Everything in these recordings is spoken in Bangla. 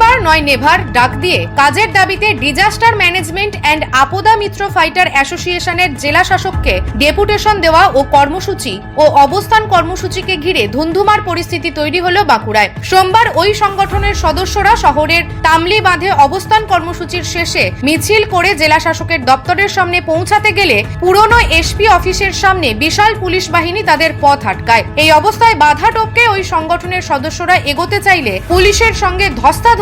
নেবার নয় নেভার ডাক দিয়ে কাজের দাবিতে disaster management and Aapda Mitra fighter অ্যাসোসিয়েশনের জেলা শাসককে ডেপুটেশন দেওয়া ও কর্মসূচি ও অবস্থান কর্মসূচিকে ঘিরে ধুন্ধুমার পরিস্থিতি তৈরি হল বাঁকুড়ায়। সোমবার ওই সংগঠনের সদস্যরা শহরের তামলি বাঁধে অবস্থান কর্মসূচির শেষে মিছিল করে জেলা শাসকের দপ্তরের সামনে পৌঁছাতে গেলে পুরনো এসপি অফিসের সামনে বিশাল পুলিশ বাহিনী তাদের পথ আটকায়। এই অবস্থায় বাধা টপকে ওই সংগঠনের সদস্যরা এগোতে চাইলে পুলিশের সঙ্গে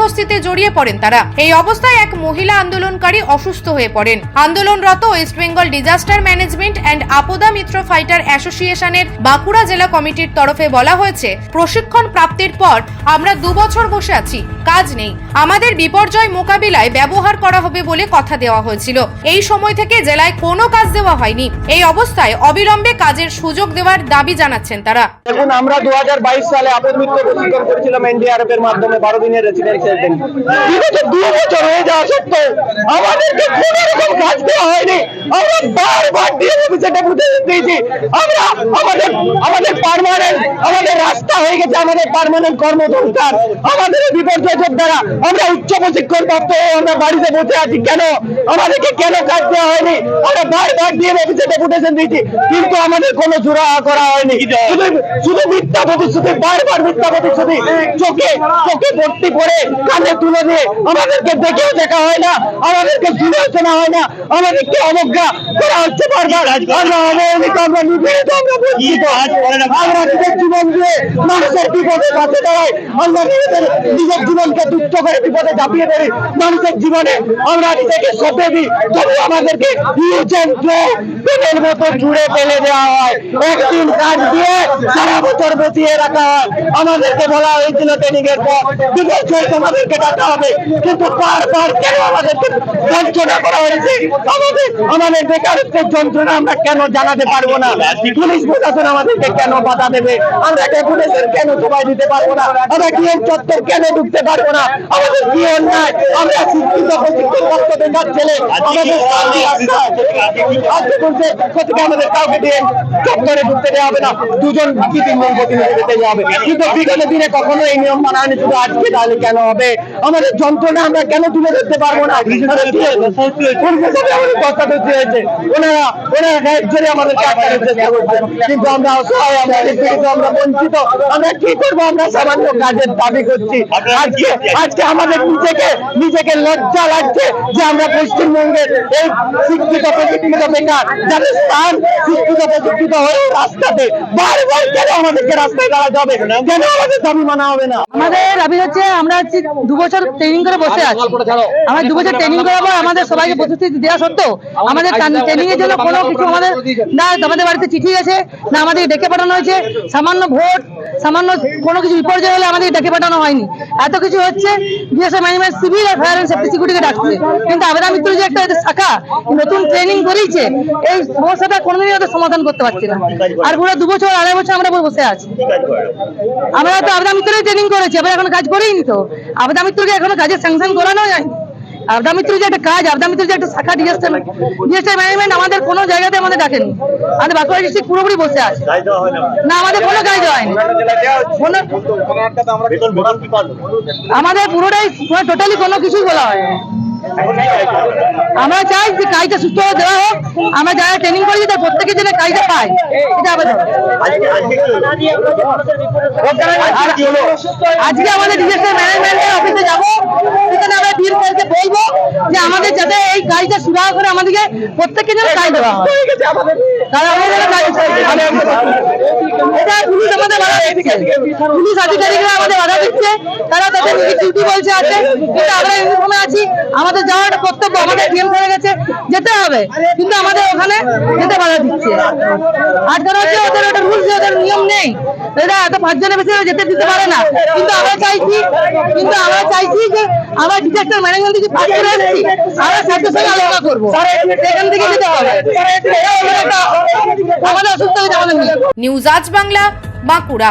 ধস্তাধস্তিতে জড়িয়ে পড়েন তারা। এই অবস্থায় এক মহিলা আন্দোলনকারী অসুস্থ হয়ে পড়েন। আন্দোলনরত West Bengal disaster management and Aapda Mitra fighter অ্যাসোসিয়েশনের বাঁকুড়া জেলা কমিটির তরফে বলা হয়েছে, প্রশিক্ষণ প্রাপ্তির পর আমরা দু বছর বসে আছি, কাজ নেই। আমাদের বিপর্যয় মোকাবিলায় ব্যবহার করা হবে বলে কথা দেওয়া হয়েছিল। এই সময় থেকে জেলায় কোনো কাজ দেওয়া হয়নি। এই অবস্থায় অবিলম্বে কাজের সুযোগ দেওয়ার দাবি জানাচ্ছেন তারা। দেখুন, আমরা দু হাজার বাইশ সালে আপদ মিত্র প্রশিক্ষণ করেছিলাম এনডিআরএফ এর মাধ্যমে, বারো দিনের রেসিডেন্সিয়াল দু বছর হয়ে যাওয়া সত্ত্বেও আমাদেরকে কোনো রকম কাজ দেওয়া হয়নি। আমরা বারবার অফিসে ডেপুটেশন দিয়েছি। আমরা আমাদের আমাদের পার্মানেন্ট আমাদের রাস্তা হয়ে গেছে, আমাদের পার্মানেন্ট কর্মসংস্থান। আমাদের আমরা উচ্চ প্রশিক্ষণ প্রাপ্ত হয়ে আমরা বাড়িতে বসে আছি। কেন? আমাদেরকে কেন কাজ দেওয়া হয়নি? আমরা বারবার ডিএম অফিসে ডেপুটেশন দিয়েছি। কিন্তু আমাদের কোনো জোড়া করা হয়নি। শুধু শুধু মিথ্যা প্রতিশ্রুতি, বারবার মিথ্যা প্রতিশ্রুতি। চোখে চোখে ভর্তি করে কানে তুলে দিয়ে আমাদেরকে দেখেও দেখা হয় না, আমাদেরকে শোনা হয় না, আমাদেরকে অবজ্ঞা করা হচ্ছে বারবার। জীবন আমরা আমাদেরকে জুড়ে ফেলে দেওয়া হয়। সারা বছর বসিয়ে রাখা হয়। আমাদেরকে বলা হয়েছিল ট্রেনিং এর পর বছর তোমাদেরকে ডাকা হবে। কিন্তু বারবার কেন আমাদেরকে বঞ্চনা করা হয়েছে? আমাদের আমাদের বেকারত্বের যন্ত্রণা আমরা কেন জানাতে পারব না? পুলিশ প্রশাসন আমাদেরকে কেন বাধা দেবে? আমরা ডেপুটেশন কেন সবাই দিতে পারব না? আমরা কি এর চত্বর কেন ঢুকতে পারব না? আমাদের কি অন্যায় আমরা শিক্ষিত প্রশিক্ষিত রক্ত বেকার ছেলে। আমাদের আজকে বলছে কোথাও আমাদের কাউকে দিয়ে চত্বরে ঢুকতে দেওয়া হবে না। দুজন কি তিনজন প্রতিনিধি দিতে হবে। কিন্তু বিগত দিনে কখনো এই নিয়ম মানা হয়নি? শুধু আজকে তাহলে কেন হবে? আমাদের যন্ত্রণা আমরা কেন তুলে ধরতে পারব না? পূর্বে আমাদের কথা ধরতে হয়েছে? ওনারা ওনারা গায়েব ছেড়ে আমাদেরকে আটকানোর চেষ্টা করছে। কিন্তু আমরা অসহায় আমরা আমরা বঞ্চিত। আমরা কি করব? আমরা সামান্য কাজের দাবি করছি। আজকে আজকে আমাদের নিজেকে নিজেকে লজ্জা লাগছে যে আমরা পশ্চিমবঙ্গের এই শিক্ষিত প্রশিক্ষিত বেকার যাদের স্থান শিক্ষিত প্রশিক্ষিত হয়ে রাস্তাতে বারবার কেন আমাদেরকে রাস্তায় দাঁড়াতে হবে? কেন আমাদের দাবি মানা হবে না? আমাদের দাবি হচ্ছে আমরা হচ্ছে দু বছর ট্রেনিং করে বসে আছি। আমরা দু বছর ট্রেনিং করার পর আমাদের সবাইকে প্রতিশ্রুতি দেওয়া সত্ত্বেও আমাদের ট্রেনিং এর জন্য কোনো কিছু আমাদের না আমাদের বাড়িতে চিঠি গেছে না আমাদের ডেকে পাঠানো হয়েছে। সামান্য ভোট সামান্য কোনো কিছু বিপর্যয় হলে আমাদের ডেকে পাঠানো হয়নি। এত কিছু হচ্ছে বিএসএফ ম্যানেজমেন্ট সিভিল আর ফায়ার অ্যান্ড সেফটি সিকিউরিটিকে ডাকছে। কিন্তু আবেদন মিত্র যে একটা শাখা, নতুন ট্রেনিং করেছে এই সমস্যাটা কোনোদিনই ওদের সমাধান করতে পারছে না। আর পুরো দু বছর, আড়াই বছর আমরা বসে আছি। আমরা তো আবেদন মিত্রই ট্রেনিং করেছি আমরা এখন কাজ করিনি তো। আবেদন মিত্রকে এখনও কাজের স্যাংশন করানো যায় আবদা মিত্র যে একটা কাজ, আবদা মিত্র যে একটা শাখা ডিজাস্টার ডিজাস্টার ম্যানেজমেন্ট আমাদের কোনো জায়গাতে আমাদের ডাকেনি আমাদের বাঁকুড়া ডিস্ট্রিক্ট পুরোপুরি বসে আছে। না, আমাদের কোনো কাজ হয়নি। আমাদের পুরোটাই টোটালি কোনো কিছুই বলা হয় আমরা চাই যে কাজটা সুস্থভাবে দেওয়া হোক। আমরা যারা ট্রেনিং করেছি তার প্রত্যেকে যেন কাজটা পায় এটা আবেদন আর আজকে আমাদের ডিজাস্টার ম্যানেজমেন্টের অফিসে যাব সেখানে আমরা ডিল স্যারকে বলব যে আমাদের যাতে সুরাহা করে আমাদেরকে প্রত্যেককে যেন কাজ দেওয়া হয়। এটা পুলিশ আমাদের পুলিশ আধিকারিকরা আমাদের বাধা দিচ্ছে। তারা তাদের ডিউটি বলছে আছে কিন্তু আমরা ইউনিফর্মে আছি। আমাদের যাওয়ার কর্তব্য আমাদের ডিএম করে গেছে। যেতে হবে। কিন্তু আমাদের ওখানে যেতে বাধা দিচ্ছে। আটকানো হচ্ছে ওদের ওটা রুলস ওদের নিয়ম নেই। এরা এত পাঁচজনের বেশি যেতে দিতে পারে না। কিন্তু আমরা চাইছি কিন্তু আমরা চাইছি যে আমরা ডিজাস্টার ম্যানেজমেন্ট থেকে পাস করে এসেছি। আমরা স্যারদের সঙ্গে আলোচনা করব। সেখান থেকে যেতে হবে। আমাদের একটা- অসুস্থ হয়েছে আমাদের নিউজ আজ Bangla Bankura.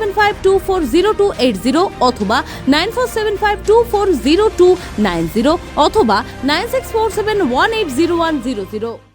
seven five two four zero two eight zero অথবা nine four seven five two four zero two nine zero অথবা nine six four seven one eight zero one zero zero